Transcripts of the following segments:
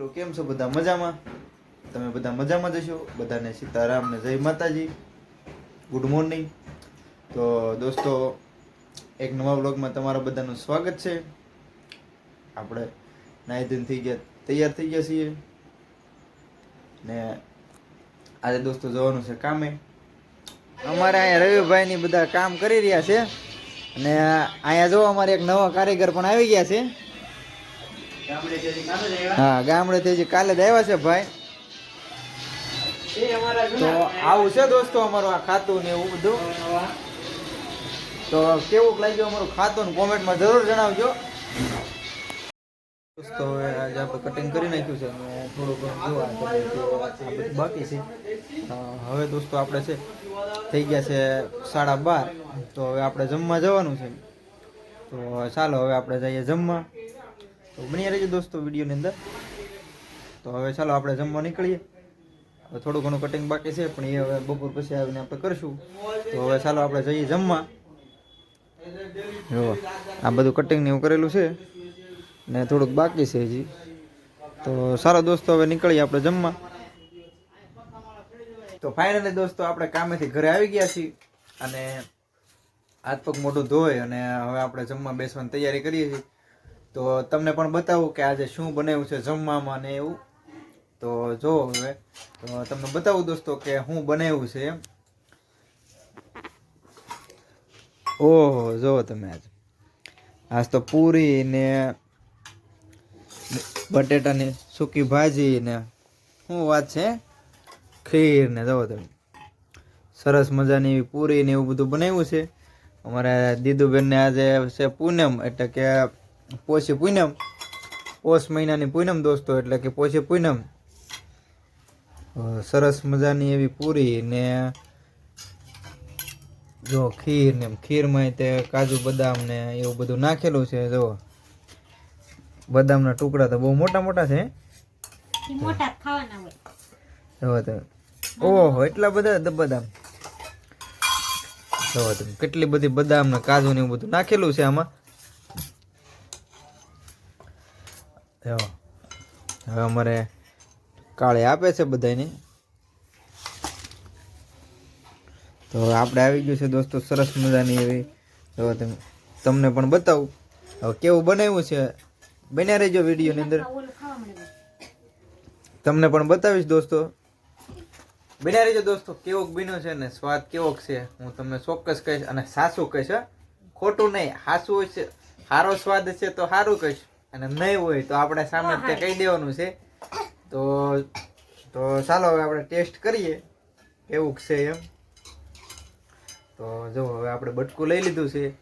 મિત્રો, કેમ છો બધા મજામાં? તમે બધા મજામાં જશો બધાને સીતારામ ને જય માતાજી. ગુડ મોર્નિંગ તો દોસ્તો, એક નવા બ્લોગમાં તમારા બધાનું સ્વાગત છે. આપણે નાહી ધીન થઈ ગયા, તૈયાર થઈ ગયા છીએ. ને આજે દોસ્તો જવાનું છે કામે. અમારે અહીંયા રવિભાઈ ની બધા કામ કરી રહ્યા છે. અને અહીંયા જો અમારે એક નવા કારીગર પણ આવી ગયા છે. હા ગામડેથી હજી કાલે જ આવ્યા છે ભાઈ. તો આવું છે દોસ્તો અમારું આ ખાતું ને એવું બધું? તો કેવું લાગ્યું અમારું ખાતું ને કોમેન્ટમાં જરૂર જણાવજો. દોસ્તો હવે આજે આપણે કટિંગ કરી નાખ્યું છે અને થોડુંક જોવા બાકી છે. હવે દોસ્તો આપણે છે થઈ ગયા છે સાડા બાર. તો હવે આપણે જમવા જવાનું છે. તો ચાલો હવે આપણે જઈએ જમવા. તો બની રહેજો દોસ્તો વિડીયોની અંદર. તો હવે ચાલો આપણે જમવા નીકળીએ. હવે થોડું ઘણું કટિંગ બાકી છે, પણ એ હવે બપોર પછી આવીને આપણે કરશું. તો હવે ચાલો આપણે જઈએ જમવા. જો, આ બધું કટિંગ ને એવું કરેલું છે, ને થોડુંક બાકી છે હજી. તો સારો દોસ્તો, હવે નીકળીએ આપણે જમવા. તો ફાઇનલી દોસ્તો, આપણે કામેથી ઘરે આવી ગયા છીએ. અને હાથ પગ મોઢું ધોઈ અને હવે આપણે જમવા બેસવાની તૈયારી કરીએ છીએ. તો તમને પણ બતાવું કે આજે શું બનાવ્યું છે જમવામાં ને એવું. તો જો હવે, તો તમને બતાવું દોસ્તો કે હું બનાવ્યું છે. એમ ઓહો, જો તમે આજ. આજ તો પૂરી ને બટેટાની સૂકી ભાજી ને શું વાત છે? ખીર ને જો તમે. સરસ મજાની પૂરી ને એવું બધું બનાવ્યું છે. અમારા દીદુબેનને આજે છે પૂનમ એટલે કે પોષી પૂનમ. પોષ મહિનાની પૂનમ દોસ્તો એટલે કે પોષી પૂનમ. સરસ મજાની એવી પૂરી ને જો ખીર ને ખીરમાં તે કાજુ બદામ ને એવું બધું નાખેલું છે જો. બદામના ટુકડા તો બહુ મોટા મોટા છે મોટા ખાવાના હોય. ઓહો એટલા બધા બદામ. જો તમે કેટલી બધી બદામ ને કાજુ ને એવું બધું નાખેલું છે આમાં. હવે અમારે કાળે આપે છે બધાને તો આપણે આવી ગયું છે દોસ્તો સરસ મજાની એવી. જો તમે તમને પણ બતાવું. હવે કેવું બનાવ્યું છે? બન્યા રહેજો વિડીયોની અંદર. તમને પણ બતાવીશ દોસ્તો. બન્યા રહેજો દોસ્તો કેવોક બીનો છે ને સ્વાદ કેવોક છે હું તમને ચોક્કસ કહીશ અને સાસું કહીશ હો. ખોટું નહીં સાસુ છે સારો સ્વાદ છે તો સારું કહીશ અને નહીં હોય તો આપણે સામે તે કહી દેવાનું છે. તો તો ચાલો હવે આપણે ટેસ્ટ કરીએ કેવું છે એમ. તો જો હવે આપણે બટકું લઈ લીધું છે.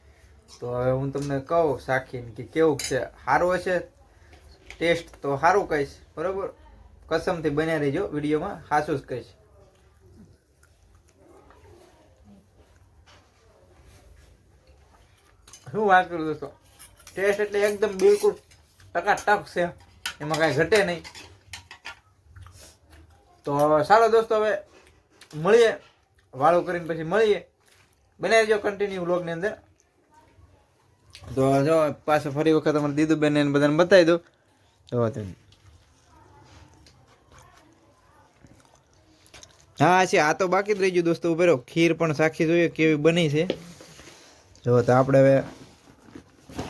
તો હવે હું તમને કહું સાખીને કે કેવું છે સારું હશે ટેસ્ટ તો સારું કહીશ બરોબર? કસમથી બન્યા રહીજો વિડીયોમાં સાસું જ કહીશ. શું વાત કરું દોસ્તો ટેસ્ટ એટલે એકદમ બિલકુલ ટકા ટક છે. એમાં કાંઈ ઘટે નહીં. તો સારો દોસ્તો, હવે મળીએ. વાળું કરીને પછી મળીએ. બનાવી દેજો કન્ટિન્યુ વ્લોગની અંદર. તો જો, પાછો ફરી વખત અમારે દીદુબેન એને બધાને બતાવી દો જો તમે હા, છે, આ તો બાકી જ રહી ગયું દોસ્તો, ઉભેરો. ખીર પણ સાખી જોઈએ, કેવી બની છે. જો, તો આપણે હવે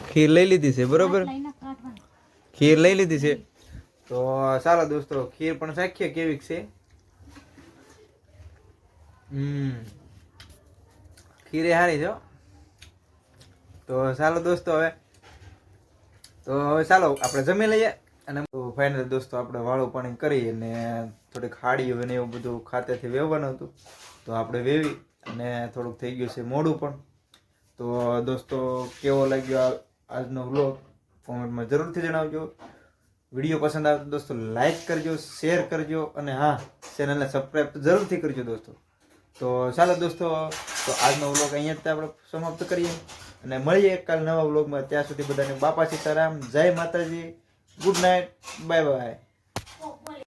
ખીર લઈ લીધી છે બરોબર? ખીર લઈ લીધી છે. તો ચાલો દોસ્તો ખીર પણ સાખીએ કેવી છે? હમ. ખીરે હારી છો તો ચાલો દોસ્તો હવે. તો હવે ચાલો આપણે જમી લઈએ અને ફાઇનલ દોસ્તો આપણે વાળું પાણી કરી અને થોડીક હાડીઓ અને એવું બધું ખાતેથી વેવવાનું હતું. તો આપણે વેવી અને થોડુંક થઈ ગયું છે મોડું પણ. તો દોસ્તો કેવો લાગ્યો આ આજનો વ્લોગ કોમેન્ટમાં જરૂરથી જણાવજો. વીડિયો પસંદ આવે દોસ્તો લાઈક કરજો શેર કરજો અને હા ચેનલને સબસ્ક્રાઈબ જરૂરથી કરજો દોસ્તો. તો ચાલો દોસ્તો, તો આજનો વ્લોગ અહીંયા જ આપણે સમાપ્ત કરીએ અને મળીએ કાલ નવા વ્લોગમાં ત્યાં સુધી બધાને બાપા સીતારામ, જય માતાજી ગુડ નાઇટ બાય બાય